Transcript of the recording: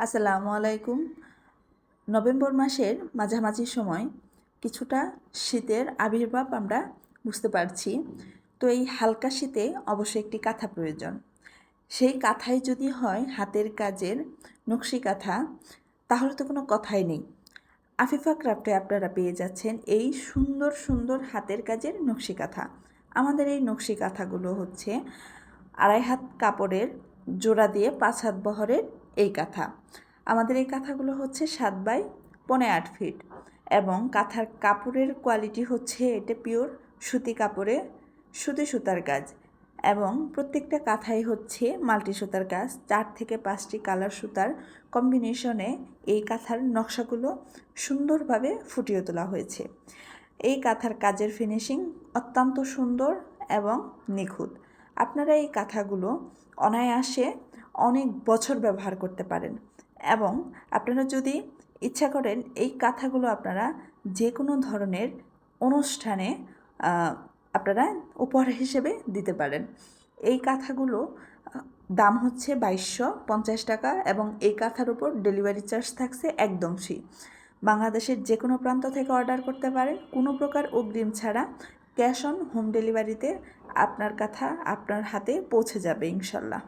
আসসালামু আলাইকুম। নভেম্বর মাসের মাঝামাঝি সময় কিছুটা শীতের আবির্ভাব আমরা বুঝতে পারছি। তো এই হালকা শীতে অবশ্যই একটি কাঁথা প্রয়োজন। সেই কাঁথায় যদি হয় হাতের কাজের নকশি কাঁথা, তাহলে তো কোনো কথাই নেই। আফিফা ক্রাফটে আপনারা পেয়ে যাচ্ছেন এই সুন্দর সুন্দর হাতের কাজের নকশি কাঁথা। আমাদের এই নকশি কাঁথাগুলো হচ্ছে আড়াই হাত কাপড়ের জোড়া দিয়ে পাঁচ হাত বহরের এই কাঁথা। আমাদের এই কাঁথাগুলো হচ্ছে সাত বাই পনে আট ফিট এবং কাঁথার কাপড়ের কোয়ালিটি হচ্ছে এটা পিওর সুতি কাপড়ে সুতি সুতার কাজ এবং প্রত্যেকটা কাঁথাই হচ্ছে মাল্টি সুতার কাজ। চার থেকে পাঁচটি কালার সুতার কম্বিনেশনে এই কাঁথার নকশাগুলো সুন্দরভাবে ফুটিয়ে তোলা হয়েছে। এই কাঁথার কাজের ফিনিশিং অত্যন্ত সুন্দর এবং নিখুঁত। আপনারা এই কাঁথাগুলো অনায়াসে অনেক বছর ব্যবহার করতে পারেন। এবং আপনারা যদি ইচ্ছা করেন, এই কাঁথাগুলো আপনারা যে কোনো ধরনের অনুষ্ঠানে আপনারা উপহার হিসেবে দিতে পারেন। এই কাঁথাগুলো, দাম হচ্ছে বাইশশো পঞ্চাশ টাকা এবং এই কাঁথার উপর ডেলিভারি চার্জ থাকছে একদম ফ্রি। বাংলাদেশের যে কোনো প্রান্ত থেকে অর্ডার করতে পারেন, কোনো প্রকার অগ্রিম ছাড়া ক্যাশ অন হোম ডেলিভারিতে আপনার কাঁথা আপনার হাতে পৌঁছে যাবে ইনশাল্লাহ।